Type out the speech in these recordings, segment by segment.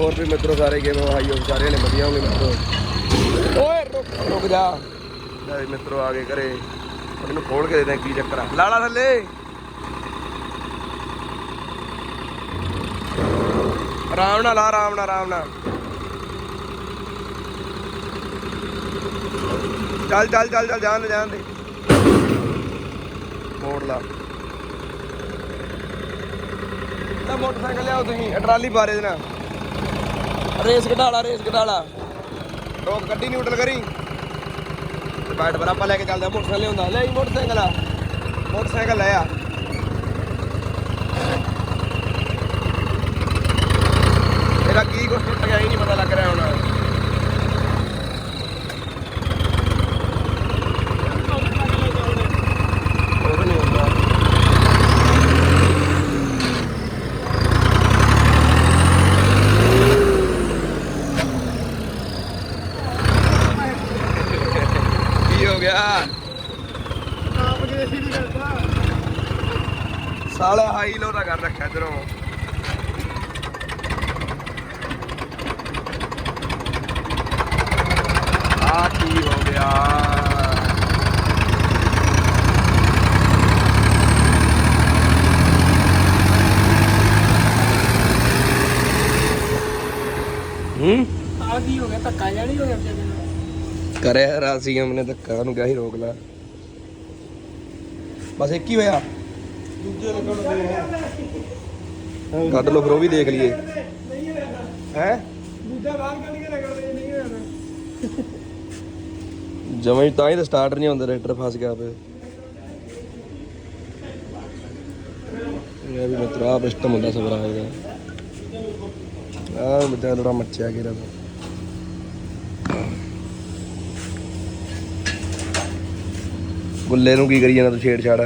ਹੋਰ ਵੀ ਮਿੱਤਰੋ ਸਾਰੇ ਗੇਮ ਹਾਈ ਹੋ ਸਾਰਿਆਂ ਨੇ ਵਧੀਆ ਹੋਣਗੇ ਮਿੱਤਰੋ। ਓਏ, ਰੁਕ ਰੁਕ ਜਾ। ਲੈ ਮਿੱਤਰੋ, ਆ ਗਏ ਘਰੇ। ਹੁਣ ਖੋਲ ਕੇ ਦੇ ਦੇ ਕੀ ਚੱਕਰ ਆ। ਲਾਲਾ ਥੱਲੇ। ਆਰਾਮ ਨਾਲ ਲਾ ਆਰਾਮ ਨਾਲ ਆਰਾਮ ਨਾਲ। ਚੱਲ ਚੱਲ ਚੱਲ ਚੱਲ, ਜਾਣ ਦੇ ਜਾਣ ਦੇ। ਮੋੜ ਲਾ। ਤਾਂ ਮੋਟਰਸਾਈਕਲ ਲਿਆਓ ਤੁਸੀਂ, ਇਹ ਟਰਾਲੀ ਬਾਰੇ ਦੇ ਨਾਲ ਰੇਸ ਘਟਾਲਾ ਰੇਸ ਘਟਾਲਾ ਰੋਕ ਗੱਡੀ ਨਿਊਟਰਲ ਕਰੀ। ਤੇ ਬੈਠ ਪਰ ਆਪਾਂ ਲੈ ਕੇ ਚੱਲਦੇ ਆ ਮੋਟਰਸਾਈਕਲ ਲਿਆਉਂਦਾ। ਲੈ ਆਈ ਮੋਟਰਸਾਈਕਲ ਆ। ਮੋਟਰਸਾਈਕਲ ਲੈ ਆ। ਇਹਦਾ ਕੀ ਕੁਛ ਟੁੱਟ ਗਿਆ ਇਹ ਨਹੀਂ ਪਤਾ ਲੱਗ ਰਿਹਾ ਹੁਣ ਉਹ ਨਹੀਂ ਹੁੰਦਾ ਕੀ ਹੋ ਗਿਆ ਆਪ ਕੇ ਸੀ ਨਹੀਂ ਕਰਦਾ ਸਾਲਾ ਹਾਈ ਲੋ ਦਾ ਕਰ ਰੱਖਿਆ ਇਧਰੋਂ। ਆ ਕੀ ਹੋ ਗਿਆ? ਹੂੰ? ਆ ਕੀ ਹੋ ਗਿਆ? ਧੱਕਾ ਨਹੀਂ ਹੋ ਗਿਆ ਕਰਿਆ ਰਾਸੀਐਮ ਨੇ ਧੱਕਾ ਨੂੰ ਕਿਹਾ ਸੀ ਰੋਕ ਲਾ। ਬਸ ਇੱਕ ਹੀ ਹੋਇਆ? ਦੂਜੇ ਲੱਗਣ ਦੇ ਕੱਢ ਲਓ ਫਿਰ, ਉਹ ਵੀ ਦੇਖ ਲਈਏ। ਹੈ? ਦੂਜਾ ਬਾਹਰ ਕੱਢ ਕੇ ਰਗੜਦੇ ਨਹੀਂ ਹੋਣਾ ਜਮਾਂ ਹੀ ਤਾਂ ਹੀ ਤਾਂ ਸਟਾਰਟ ਨਹੀਂ ਹੁੰਦਾ ਰੈਕਟਰ ਫਸ ਗਿਆ ਪਏ ਇਹ ਵੀ ਮਿੱਤਰਾ ਪਿਸਟਮ ਹੁੰਦਾ ਸਵਰਾਜ ਦਾ। ਆਹ ਬੱਚਾ ਥੋੜਾ ਮੱਚਿਆ ਗਿਆ ਗੁੱਲੇ ਨੂੰ ਕੀ ਕਰੀ ਜਾਂਦਾ ਤੂੰ ਛੇੜ ਛਾੜ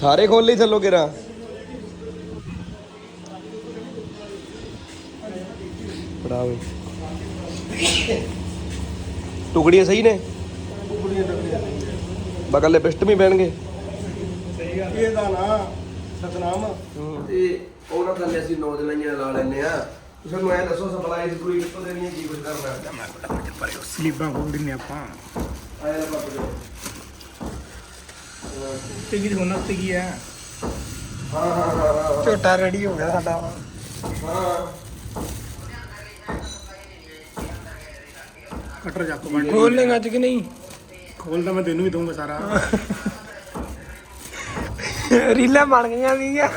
ਸਾਰੇ ਖੋਲ ਲਈ ਥੱਲੋਂ ਕਿਰਾ ਪੜਾਓ ਟੁਕੜੀਆਂ ਸਹੀ ਨੇ? ਬਗਲੇ ਪਿਸਟਮ ਹੀ ਪੈਣਗੇ। ਇਹਦਾ ਨਾ ਸਤਨਾਮ ਤੇ ਉਹਨਾਂ ਥੱਲੇ ਅਸੀਂ ਨੌ ਦਿਨਾਂ ਲਾ ਲੈਨੇ ਆ ਤੁਸੀਂ ਨੂੰ ਐ ਦੱਸੋ ਸਪਲਾਈ ਦੀ ਪੂਰੀ ਕਿੱਥੋਂ ਦੇਣੀ ਹੈ ਕੀ ਕੁਝ ਕਰਨਾ ਸਲੀਪਾਂ ਖੋਲ ਦਿੰਨੇ ਆਪਾਂ। ਆਇਆ ਲੱਭਾ ਪੁੱਛੋ ਤੇ ਕੀ ਹੋਣਾ ਤੇ ਕੀ ਹੈ। ਹਾਂ ਹਾਂ ਹਾਂ ਹਾਂ ਝੋਟਾ ਰੈਡੀ ਹੋ ਗਿਆ ਸਾਡਾ। ਹਾਂ। ਕਟਰ ਜੱਕ ਬਣ ਖੋਲ ਲੇਗਾ ਅੱਜ ਕਿ ਨਹੀਂ? ਖੋਲਦਾ ਮੈਂ ਤੈਨੂੰ ਵੀ ਦਊਂਗਾ ਸਾਰਾ। ਰੀਲਾਂ ਬਣ ਗਈਆਂ ਸੀਗੀਆਂ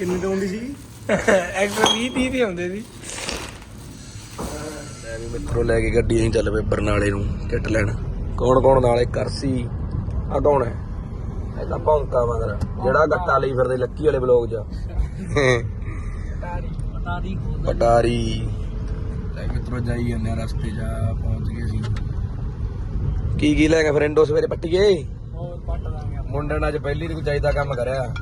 ਕਿੰਨੇ ਤੋਂ ਆਉਂਦੀ ਸੀ 120 30 ਤੇ ਆਉਂਦੇ ਸੀ। ਲੈ ਵੀ ਮਿੱਤਰੋ ਲੈ ਕੇ ਗੱਡੀ ਅਸੀਂ ਚੱਲ ਪਏ ਬਰਨਾਲੇ ਨੂੰ ਕਿੱਟ ਲੈਣ। ਕੌਣ ਕੌਣ ਨਾਲੇ ਕਰਸੀ ਆ ਕੌਣ ਹੈ? ਇਹਦਾ ਭੌਂਕਾ ਮਗਰ। ਜਿਹੜਾ ਗੱਟਾ ਲਈ ਫਿਰਦੇ ਲੱਕੀ ਵਾਲੇ ਬਲੌਗ 'ਚ। ਦੀ ਪਟਾਰੀ। ਲੈ ਮਿੱਤਰੋ ਜਾਈ ਜਾਂਦੇ ਰਸਤੇ ਆ ਪਹੁੰਚ ਗਏ ਸੀ। ਕੀ ਕੀ ਲੈ ਗਏ ਫਿਰ ਇੰਡੋ ਸਵੇਰੇ ਪੱਟੀਏ? ਹੋਰ ਪੱਟ ਦਾਂਗੇ ਆਪਾਂ। ਮੁੰਡੇ ਨੇ ਅੱਜ ਪਹਿਲੀ ਦੀ ਚਾਹੀਦਾ ਕੰਮ ਕਰਿਆ।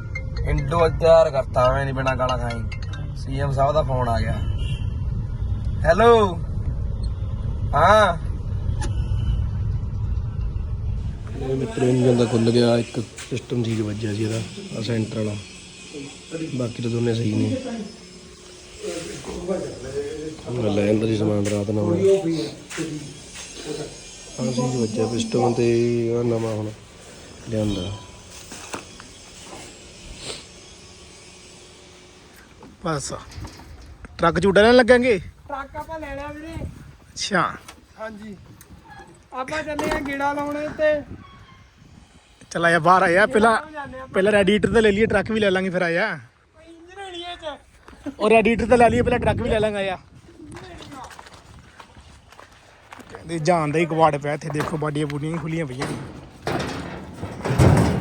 ਇੰਡੋ ਤਿਆਰ ਕਰਤਾ ਮੈਂ ਨਹੀਂ ਬਿਨਾ ਗਾਲਾਂ ਖਾਈ ਸੀਐਮ ਸਾਹਿਬ ਦਾ ਫੋਨ ਆ ਗਿਆ। ਹੈਲੋ ਹਾਂ? ਇਹ ਮਿੱਤਰ ਇੰਜਨ ਦਾ ਖੁੱਲ ਗਿਆ, ਇੱਕ ਸਿਸਟਮ ਠੀਕ ਵੱਜਿਆ ਸੀ ਇਹਦਾ ਆ ਸੈਂਟਰ ਵਾਲਾ। ਬਾਕੀ ਤਾਂ ਦੋਨੇ ਸਹੀ ਨੇ। ਮੈਂ ਲੈ ਅੰਦਰ ਹੀ ਸਮਾਨ ਰਾਤ ਨੂੰ। ਹਾਂ ਸੀ ਵੱਜਿਆ ਪਿਸਟਨ ਤੇ ਆ ਨਵਾਂ ਹੁਣ ਲਿਆਂਦਾ। ਬਸ। ਟਰੱਕ ਝੂਟਾ ਲੈਣ ਲੱਗਾਂਗੇ? ਟਰੱਕ ਆਪਾਂ ਲੈਣਾ ਵੀਰੇ। ਅੱਛਾ। ਹਾਂਜੀ। ਆਪਾਂ ਚੱਲੇ ਆ ਗੇੜਾ ਲਾਉਣੇ ਤੇ। ਚਲ ਆਇਆ ਬਾਹਰ ਆਇਆ। ਪਹਿਲਾਂ ਪਹਿਲਾਂ ਰੈਡੀਏਟਰ ਤੇ ਲੈ ਲਈਏ ਟਰੱਕ ਵੀ ਲੈ ਲਾਂਗੇ ਫਿਰ ਆਇਆ। ਇੰਜਨ ਹੋਣੀ ਇਹ ਚ ਉਹ ਰੈਡੀਏਟਰ ਤੇ ਲੈ ਲਈਏ ਪਹਿਲਾਂ ਟਰੱਕ ਵੀ ਲੈ ਲਾਂਗੇ ਆਇਆ। ਕਹਿੰਦੇ ਜਾਣ ਦਾ ਹੀ ਕਵਾੜ ਪਿਆ ਇੱਥੇ। ਦੇਖੋ ਬਾਡੀਆਂ ਬੂਡੀਆਂ ਖੁੱਲੀਆਂ ਪਈਆਂ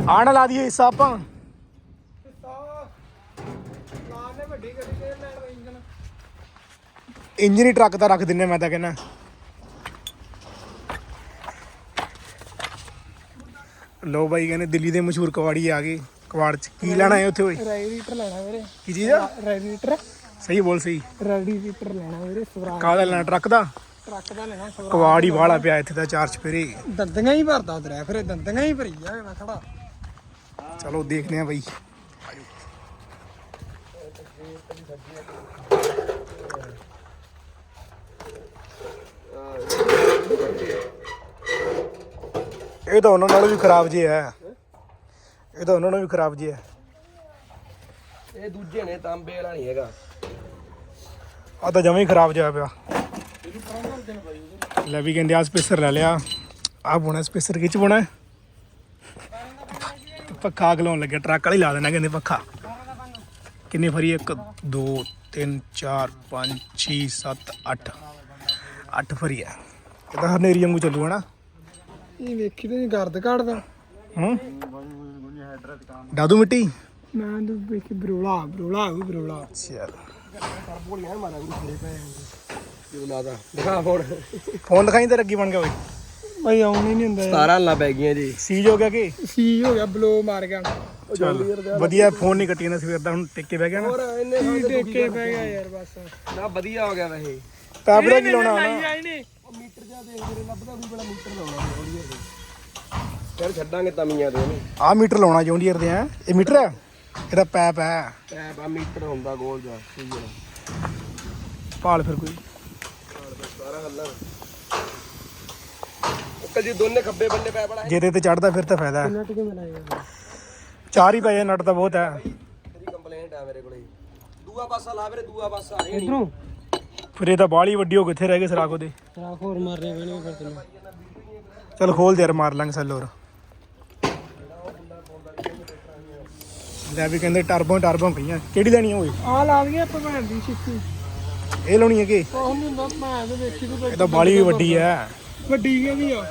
ਨਾ। ਲਾ ਦਈਏ ਹਿੱਸਾ ਆਪਾਂ ਲਾਣੇ ਵੱਡੀ ਗੱਡੀ ਤੇ ਲੈਣ ਦਾ ਇੰਜਨ ਇੰਜਨ ਹੀ ਟਰੱਕ ਦਾ ਰੱਖ ਦਿੰਨੇ ਮੈਂ ਤਾਂ ਕਹਿੰਦਾ। ਲੋ ਬਾਈ ਕਹਿੰਦੇ ਦਿੱਲੀ ਦੇ ਮਸ਼ਹੂਰ ਕਵਾੜੀ ਆ ਗਏ। ਕਵਾੜ ਚ ਕੀ ਲੈਣਾ ਹੈ ਉੱਥੇ ਓਏ? ਰੈਡੀਏਟਰ ਲੈਣਾ ਵੀਰੇ। ਕੀ ਚੀਜ਼ ਆ? ਰੈਡੀਏਟਰ ਸਹੀ ਬੋਲ ਸਹੀ। ਰੈਡੀਏਟਰ ਲੈਣਾ ਵੀਰੇ ਸਵਰਾਜ ਕਾਹਦਾ ਲੈਣਾ ਟਰੱਕ ਦਾ? ਟਰੱਕ ਦਾ ਲੈਣਾ ਸੌਰਾ ਕਵਾੜ ਵਾਲਾ ਪਿਆ ਇੱਥੇ ਦਾ ਚਾਰ ਚਪੇਰੇ ਦੰਦੀਆਂ ਹੀ ਭਰਦਾ ਤੇਰਾ ਫਿਰ ਦੰਦੀਆਂ ਹੀ ਭਰੀ ਜਾਵੇ ਮੈਂ ਖੜਾ। ਚਲੋ ਦੇਖਦੇ ਆ ਬਈ। ਇਹ ਤਾਂ ਉਹਨਾਂ ਨਾਲੋਂ ਵੀ ਖਰਾਬ ਜੇ ਹੈ। ਇਹ ਤਾਂ ਉਹਨਾਂ ਨਾਲੋਂ ਵੀ ਖਰਾਬ ਜੇ ਹੈ। ਇਹ ਦੂਜੇ ਨੇ ਤਾਂਬੇ ਵਾਲਾ ਨਹੀਂ ਹੈਗਾ। ਆ ਤਾਂ ਜਮਾਂ ਹੀ ਖਰਾਬ ਜਿਹਾ ਪਿਆ। ਲੈ ਵੀ ਕਹਿੰਦੇ ਆ ਸਪੇਸਰ ਲੈ ਲਿਆ। ਆ ਬੋਣਾ ਸਪੇਸਰ ਕਿਚ ਬੋਣਾ ਪੱਖਾ ਗਲਾਉਣ ਲੱਗਿਆ ਟਰੱਕ ਵਾਲੀ ਲਾ ਦੇਣਾ ਕਹਿੰਦੇ ਪੱਖਾ। ਕਿੰਨੇ ਫਰੀ 1 2 3 4 5 6 7 8 8 ਫਰੀ ਆ। ਇਹ ਤਾਂ ਹਨੇਰੀ ਵਾਂਗੂ ਚੱਲੂ ਹਨਾ? ਇਹ ਵੇਖੀ ਤੇ ਗਰਦ ਕੱਢਦਾ ਹੂੰ? ਦਾਦੂ ਮਿੱਟੀ? ਮੈਂ ਤਾਂ ਵੇਖੀ ਬਰੋਲਾ ਬਰੋਲਾ ਉਹ ਬਰੋਲਾ। ਚੱਲ। ਕਿਉਂ ਲਾਦਾ ਦਿਖਾ ਫੋਨ। ਫੋਨ ਦਿਖਾਈ ਤੇ ਰੱਗੀ ਬਣ ਗਿਆ ਬਈ ਭਾਈ ਆਉਣ ਹੀ ਨਹੀਂ ਹੁੰਦਾ 17 ਲਾ ਪੈ ਗਈਆਂ ਜੀ। ਸੀਜ ਹੋ ਗਿਆ ਕਿ? ਸੀ ਹੋ ਗਿਆ ਬਲੋ ਮਾਰ ਗਿਆ। ਚੱਲ ਵਧੀਆ ਫੋਨ ਨਹੀਂ ਕੱਟੀ ਨਾ ਸਵੇਰ ਦਾ ਹੁਣ ਟਿੱਕੇ ਬਹਿ ਗਿਆ ਨਾ। ਹੋਰ ਇੰਨੇ ਕੀ ਟੇਕੇ ਪੈ ਗਿਆ ਯਾਰ ਬਸ। ਨਾ ਵਧੀਆ ਹੋ ਗਿਆ ਵੈਸੇ। ਪੈਪੜਾ ਕੀ ਲਾਉਣਾ ਨਾ ਨਹੀਂ ਮੀਟਰ ਜਾ ਦੇਖ ਮੇਰੇ ਲੱਭਦਾ ਕੋਈ ਬੜਾ ਮੀਟਰ ਲਾਉਣਾ ਥੋੜੀ ਯਾਰ ਛੱਡਾਂਗੇ ਤਮੀਆਂ ਦੇ ਉਹਨੂੰ। ਆ ਮੀਟਰ ਲਾਉਣਾ ਜੌਂਡੀਅਰ ਦੇ ਆ ਇਹ ਮੀਟਰ ਹੈ ਇਹਦਾ ਪੈਪ ਹੈ। ਪੈਪ ਆ ਮੀਟਰ ਹੁੰਦਾ ਗੋਲ ਜਾ ਸਹੀ ਹੈ। ਭਾਲ ਫਿਰ ਕੋਈ। ਸਾਰਾ ਹੱਲਾ ਜੀ ਦੋਨੇ ਖੱਬੇ ਬੰਨੇ ਪੈਪ ਵਾਲਾ ਜਿਹਦੇ ਤੇ ਚੜਦਾ ਫਿਰ ਤਾਂ ਫਾਇਦਾ ਹੈ। ਚਾਰ ਹੀ ਪਏ ਆ, ਨਟ ਤਾਂ ਬਹੁਤ ਹੈ। ਤੇਰੀ ਕੰਪਲੇਂਟ ਆ ਮੇਰੇ ਕੋਲੇ। ਦੂਆ ਪਾਸਾ ਲਾ ਵੀਰੇ ਦੂਆ ਪਾਸਾ ਆ ਰਿਹਾ ਇਧਰੋਂ? ਫਿਰ ਇਹ ਤਾਂ ਬਾਲੀ ਵੱਡੀ ਹੋ ਕਿੱਥੇ ਰਹਿ ਗਏ ਸਰਾਖ ਉਹਦੇ। ਰਾਖ ਹੋਰ ਮਾਰ ਰਹੇ ਵੇਣੇ ਫਿਰ ਤੈਨੂੰ। ਚਲ ਖੋਲ ਦੇ ਯਾਰ ਮਾਰ ਲਾਂਗੇ ਸੈੱਲ ਹੋਰ। ਲੈ ਵੀ ਕਹਿੰਦੇ ਟਰਬੋ ਟਰਬੋ ਪਈਆਂ ਕਿਹੜੀ ਲੈਣੀ ਆ ਓਏ? ਆ ਲਾ ਦਈਏ ਆਪਾਂ ਭੈਣ ਦੀ ਛਿੱਕੀ ਇਹ ਲਾਉਣੀ ਹੈ ਕਿ ਕੋਹ ਨਹੀਂ ਹੁੰਦਾ ਭੈਣ ਦੇ ਵੇਖੀ ਤੂੰ ਇਹ ਤਾਂ ਬਾਲੀ ਵੀ ਵੱਡੀ ਹੈ ਵੱਡੀ ਕੇ ਵੀ ਆ।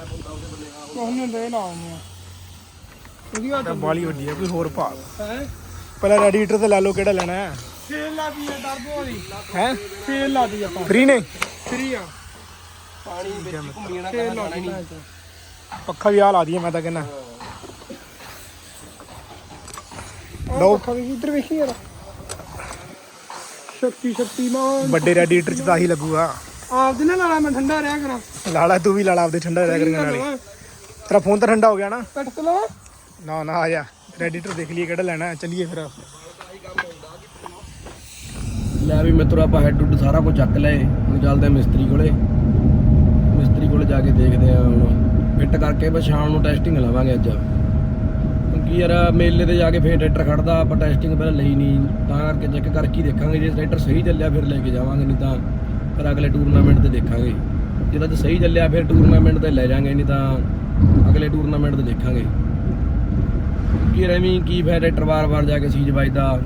ਕੋਹ ਨਹੀਂ ਹੁੰਦਾ ਇਹ ਲਾਉਂਦੇ ਆ। ਵਧੀਆ ਇਹ ਤਾਂ ਬਾਲੀ ਵੱਡੀ ਹੈ ਕੋਈ ਹੋਰ ਭਾਲ ਹੈ? ਪਹਿਲਾਂ ਰੈਡੀਏਟਰ ਤੇ ਲੈ ਲਓ ਕਿਹੜਾ ਲੈਣਾ ਹੈ। ਫੇਲ ਲਾ ਦੀ ਟਰਬੋ ਦੀ ਹੈ? ਫੇਲ ਲਾ ਦੀ ਆਪਾਂ। ਫ੍ਰੀ ਨੇ? ਫਰੀ ਆ। ਪਾਣੀ ਵਿੱਚ ਹੀ ਘੁੰਮੀ ਜਾਣਾ ਫੇਲ ਕਰਨਾ ਲਾ ਖਾਣਾ ਹੀ ਦੀ ਨਹੀਂ। ਪੱਖਾ ਵੀ ਆ ਲਾ ਦਈਏ ਮੈਂ ਤਾਂ ਕਹਿੰਦਾ। ਲਓ। ਪੱਖਾ ਵੀ ਇੱਧਰ ਵੇਖੀ ਯਾਰ। ਸ਼ਕਤੀ ਸ਼ਕਤੀ ਮਾਨ। ਵੱਡੇ ਰੈਡੀਏਟਰ ਚ ਤਾਂ ਆਹੀ ਲੱਗੂਗਾ। ਆਪ ਦੇ ਨਾਲ ਲਾਲਾ ਮੈਂ ਠੰਡਾ ਰਿਹਾ ਕਰਾਂ। ਲਾਲਾ ਤੂੰ ਵੀ ਲਾਲਾ ਆਪਦੇ ਠੰਡਾ ਰਹਿ ਕਰੀਂਗਾ ਨਾਲੇ ਤੇਰਾ ਫੋਨ ਤਾਂ ਠੰਡਾ ਹੋ ਗਿਆ ਨਾ। ਕੱਟ ਤਾ ਲਵਾ ਨਾ ਨਾ ਆ ਜਾ। ਰੈਡੀਏਟਰ ਦੇਖ ਲਈਏ ਕਿਹੜਾ ਲੈਣਾ ਹੈ। ਚੱਲੀਏ ਫਿਰ। ਲੈ ਵੀ ਮਿੱਤਰੋ ਆਪਾਂ ਹੈਡ ਹੁੱਡ ਸਾਰਾ ਕੁਝ ਚੱਕ ਲਏ, ਹੁਣ ਚੱਲਦੇ ਆ ਮਿਸਤਰੀ ਕੋਲੇ। ਮਿਸਤਰੀ ਕੋਲੇ ਜਾ ਕੇ ਦੇਖਦੇ ਆ ਹੁਣ। ਫਿੱਟ ਕਰਕੇ ਬਸ ਸ਼ਾਮ ਨੂੰ ਟੈਸਟਿੰਗ ਲਵਾਂਗੇ ਅੱਜ। ਕਿਉਂਕਿ ਯਾਰ, ਮੇਲੇ ਤੇ ਜਾ ਕੇ ਫੇਰ ਟਰੈਕਟਰ ਖੜਦਾ, ਆਪਾਂ ਟੈਸਟਿੰਗ ਪਹਿਲਾਂ ਲਈ ਨਹੀਂ ਤਾਂ ਕਰਕੇ ਚੈੱਕ ਕਰਕੇ ਦੇਖਾਂਗੇ, ਜੇ ਟਰੈਕਟਰ ਸਹੀ ਚੱਲਿਆ ਫਿਰ ਲੈ ਕੇ ਜਾਵਾਂਗੇ, ਨਹੀਂ ਤਾਂ ਫਿਰ ਅਗਲੇ ਟੂਰਨਾਮੈਂਟ ਤੇ ਦੇਖਾਂਗੇ। ਜੇ ਤਾਂ ਸਹੀ ਚੱਲਿਆ, ਫਿਰ ਟੂਰਨਾਮੈਂਟ ਤੇ ਲੈ ਜਾਾਂਗੇ, ਨਹੀਂ ਤਾਂ ਅਗਲੇ ਟੂਰਨਾਮੈਂਟ ਤੇ ਦੇਖਾਂਗੇ। ਕੀ ਰਵੀ ਕੀ ਫਾਇਦਾ ਟਰੈਕਟਰ ਵਾਰ-ਵਾਰ ਜਾ ਕੇ ਸੀਜ ਵੱਜਦਾ।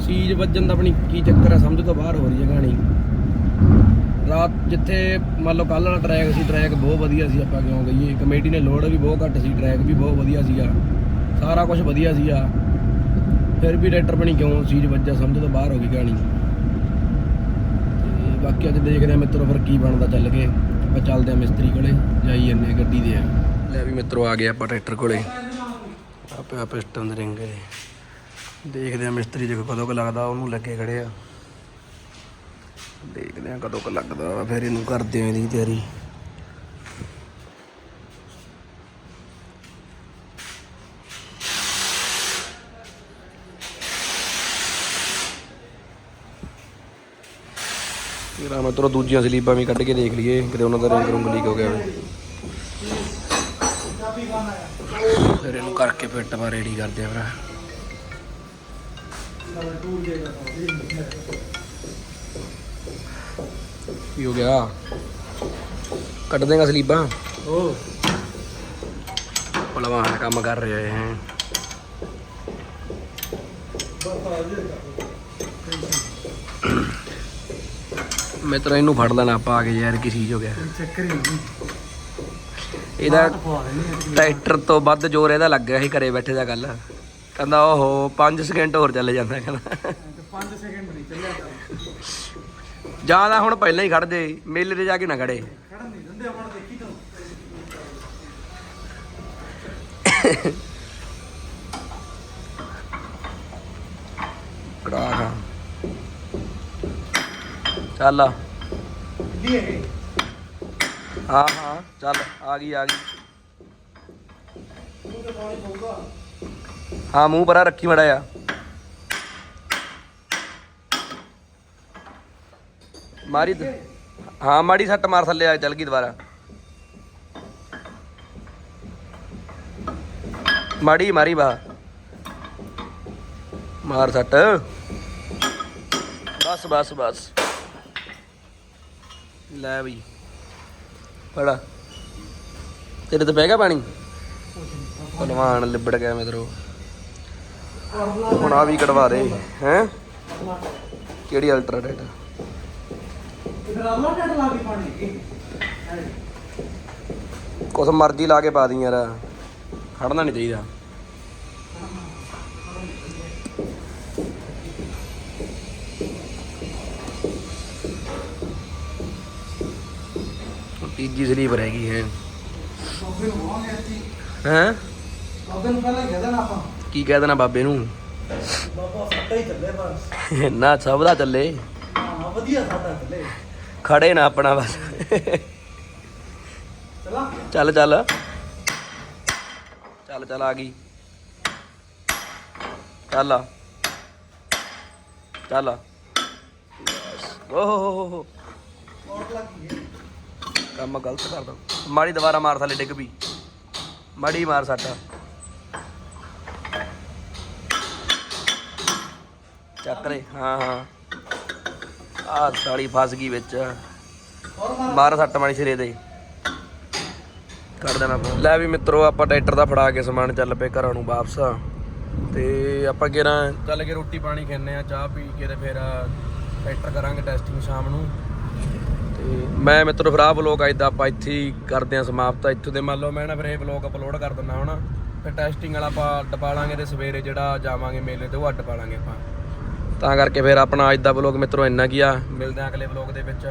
ਸੀਜ ਵੱਜਣ ਦਾ ਆਪਣੀ ਕੀ ਚੱਕਰ ਹੈ ਸਮਝ ਤੋਂ ਬਾਹਰ ਹੋ ਰਹੀ ਹੈ ਕਹਾਣੀ। ਰਾਤ ਜਿੱਥੇ ਮੰਨ ਲਓ ਕੱਲ ਵਾਲਾ ਟਰੈਕ ਸੀ ਟਰੈਕ ਬਹੁਤ ਵਧੀਆ ਸੀ ਆਪਾਂ ਕਿਉਂ ਗਈਏ ਕਮੇਟੀ ਨੇ ਲੋਡ ਵੀ ਬਹੁਤ ਘੱਟ ਸੀ ਟਰੈਕ ਵੀ ਬਹੁਤ ਵਧੀਆ ਸੀਗਾ। ਸਾਰਾ ਕੁਝ ਵਧੀਆ ਸੀਗਾ। ਫਿਰ ਵੀ ਟਰੈਕਟਰ ਬਣੀ ਕਿਉਂ ਸੀਜ ਵੱਜਾ ਸਮਝ ਤੋਂ ਬਾਹਰ ਹੋ ਗਈ ਕਹਾਣੀ। ਤੇ ਬਾਕੀ ਅੱਜ ਦੇਖਦੇ ਆ ਮਿੱਤਰੋ ਫਿਰ ਕੀ ਬਣਦਾ ਚੱਲ ਕੇ। ਆਪਾਂ ਚੱਲਦੇ ਆ ਮਿਸਤਰੀ ਕੋਲੇ, ਜਾਈ ਜੰਨੇ ਗੱਡੀ ਦੇ ਆ ਲੈ ਵੀ ਮਿੱਤਰੋ ਆ ਗਏ ਆਪਾਂ ਟਰੈਕਟਰ ਕੋਲੇ। ਆਪੇ ਆ ਪਿਸਟਨ ਦੇ ਰਿੰਗ ਦੇਖਦੇ ਆ ਮਿਸਤਰੀ ਜੇ ਕਦੋਂ ਕ ਲੱਗਦਾ ਉਹਨੂੰ ਲੱਗੇ ਖੜੇ ਆ। ਦੇਖਦੇ ਆ ਕਦੋਂ ਕ ਲੱਗਦਾ ਫਿਰ ਇਹਨੂੰ ਕਰਦੇ ਆ ਇਹਦੀ ਤਿਆਰੀ। ਤੇਰਾ ਮੈਂ ਤਰੋ ਦੂਜੀਆਂ ਸਲੀਬਾਂ ਵੀ ਕੱਢ ਕੇ ਦੇਖ ਲਈਏ ਕਿਤੇ ਉਹਨਾਂ ਦਾ ਰੰਗ ਰੁੰਗ ਲੀਕ ਹੋ ਗਿਆ ਹੋਵੇ। ਫਿਰ ਇਹਨੂੰ ਕਰਕੇ ਫਿੱਟ ਮਾ ਰੈਡੀ ਕਰਦੇ ਆ ਭਰਾ। ਕੀ ਹੋ ਗਿਆ? ਕੱਢ ਦੇਗਾ ਸਲੀਬਾਂ। ਓ ਭਲਵਾਨ ਕੰਮ ਕਰ ਰਹੇ ਹੈ ਮੈਂ ਤੇਰਾ ਇਹਨੂੰ ਫੜ ਲੈਣਾ ਆਪਾਂ ਆ ਕੇ ਯਾਰ ਕੀ ਚੀਜ਼ ਹੋ ਗਿਆ। ਚੱਕਰ ਹੀ ਇਹਦਾ ਟਰੈਕਟਰ ਤੋਂ ਵੱਧ ਜ਼ੋਰ ਇਹਦਾ ਲੱਗ ਰਿਹਾ ਸੀ ਘਰੇ ਬੈਠੇ ਦਾ ਗੱਲ ਕਹਿੰਦਾ ਓਹੋ 5 ਸਕਿੰਟ ਹੋਰ ਚੱਲੇ ਜਾਂਦਾ ਕਹਿੰਦਾ। 5 ਸੈਕਿੰਡ ਨਹੀਂ ਚੱਲਿਆ ਜ਼ਿਆਦਾ ਹੁਣ ਪਹਿਲਾਂ ਹੀ ਖੜ ਜੇ ਮੇਲੇ ਤੇ ਜਾ ਕੇ ਨਾ ਖੜੇ ਖੜਨ ਨਹੀਂ ਦਿੰਦੇ ਆਪਾਂ ਨੂੰ ਦੇਖੀ ਤੂੰ। ਕੜਾ ਖਾ। ਚੱਲ ਹਾਂ ਹਾਂ ਚੱਲ ਆ ਗਈ ਆ ਗਈ। ਹਾਂ, ਮੂੰਹ ਪਰਾਂ ਰੱਖੀ ਮੜਾ ਆ ਮਾਰੀ ਦ- ਹਾਂ, ਮਾੜੀ ਸੱਟ ਮਾਰ ਥੱਲੇ ਆ, ਚੱਲ ਗਈ ਦੁਬਾਰਾ। ਮਾੜੀ, ਮਾਰੀ ਬਾ। ਮਾਰ ਸੱਟ। ਬਸ ਬਸ ਬਸ। ਲੈ ਬਈ। ਫੜਾ। ਤੇਰੇ ਤੇ ਪੈ ਗਿਆ ਪਾਣੀ? ਭਲਵਾਨ ਲਿਬੜ ਗਿਆ ਮਿੱਤਰੋ ਹੁਣ ਆ ਵੀ ਕਢਵਾ ਦੇ ਹੈ? ਕਿਹੜੀ ਅਲਟਰਾ ਡੇਟ ਕੁਛ ਮਰਜ਼ੀ ਲਾ ਕੇ ਪਾ ਦੀ ਯਾਰ। ਖੜਨਾ ਨਹੀਂ ਚਾਹੀਦਾ। ਤੀਜੀ ਸਲੀਪ ਰਹਿ ਗਈ ਹੈ। ਹੈ? ਉਹਦੇ ਨੂੰ ਪਹਿਲਾਂ ਕਹਿ ਦੇਣਾ ਆਪਾਂ। ਕੀ ਕਹਿ ਦੇਣਾ ਬਾਬੇ ਨੂੰ? ਬਾਬਾ ਸੱਟਾ ਹੀ ਚੱਲੇ ਬਸ। ਨਾ ਸਭ ਦਾ ਚੱਲੇ। ਹਾਂ ਵਧੀਆ ਸਾਡਾ ਚੱਲੇ। ਖੜੇ ਨਾ ਆਪਣਾ ਬਸ। ਚਲਾ। ਚੱਲ ਚੱਲ। ਚੱਲ ਚੱਲ ਆ ਗਈ। ਚੱਲ। ਆ। ਚੱਲ। ਓਹ ਕੰਮ ਗਲਤ ਕਰਦਾ। ਮਾੜੀ ਦੁਬਾਰਾ ਮਾਰ ਥੱਲੇ ਡਿੱਗ ਪਈ। ਮਾੜੀ ਮਾਰ ਸੱਟ। ਚੱਕ ਰੇ, ਹਾਂ ਹਾਂ। ਆ ਸਾਲੀ ਫਸ ਗਈ ਵਿੱਚ। ਹੋਰ ਮਾਰ ਸੱਟ ਮਾੜੀ ਸਿਰੇ ਦੇ ਕੱਢ ਦੇਣਾ ਲੈ ਵੀ ਮਿੱਤਰੋ, ਆਪਾਂ ਟਰੈਕਟਰ ਦਾ ਫੜਾ ਕੇ ਸਮਾਨ ਚੱਲ ਪਏ ਘਰਾਂ ਨੂੰ ਵਾਪਸ। ਤੇ ਆਪਾਂ ਕਿਹੜਾ ਚੱਲ ਕੇ ਰੋਟੀ ਪਾਣੀ ਖਾਣੇ ਆ, ਚਾਹ ਪੀ ਕੇ ਤੇ ਫਿਰ ਟਰੈਕਟਰ ਕਰਾਂਗੇ ਟੈਸਟਿੰਗ ਸ਼ਾਮ ਨੂੰ। ਤੇ ਮੈਂ ਮਿੱਤਰੋ, ਫਿਰ ਆਹ ਵਲੋਗ ਅੱਜ ਦਾ ਆਪਾਂ ਇੱਥੇ ਹੀ ਕਰਦੇ ਆ ਸਮਾਪਤ। ਇੱਥੋਂ ਦੇ ਮੰਨ ਲਓ, ਮੈਂ ਨਾ ਫਿਰ ਇਹ ਵਲੋਗ ਅਪਲੋਡ ਕਰ ਦਿੰਦਾ ਹੁਣ। ਫਿਰ ਟੈਸਟਿੰਗ ਵਾਲਾ ਆਪਾਂ ਅੱਡ ਪਾ ਲਾਂਗੇ ਤੇ ਸਵੇਰੇ ਜਿਹੜਾ ਜਾਵਾਂਗੇ ਮੇਲੇ ਤੇ ਉਹ ਅੱਡ ਪਾ ਲਾਂਗੇ ਆਪਾਂ। ਤਾਂ ਕਰਕੇ ਫਿਰ ਆਪਣਾ ਅੱਜ ਦਾ ਵਲੋਗ ਮਿੱਤਰੋ ਇੰਨਾ ਕੀ ਆ। ਮਿਲਦੇ ਆ ਅਗਲੇ ਵਲੋਗ ਦੇ ਵਿੱਚ।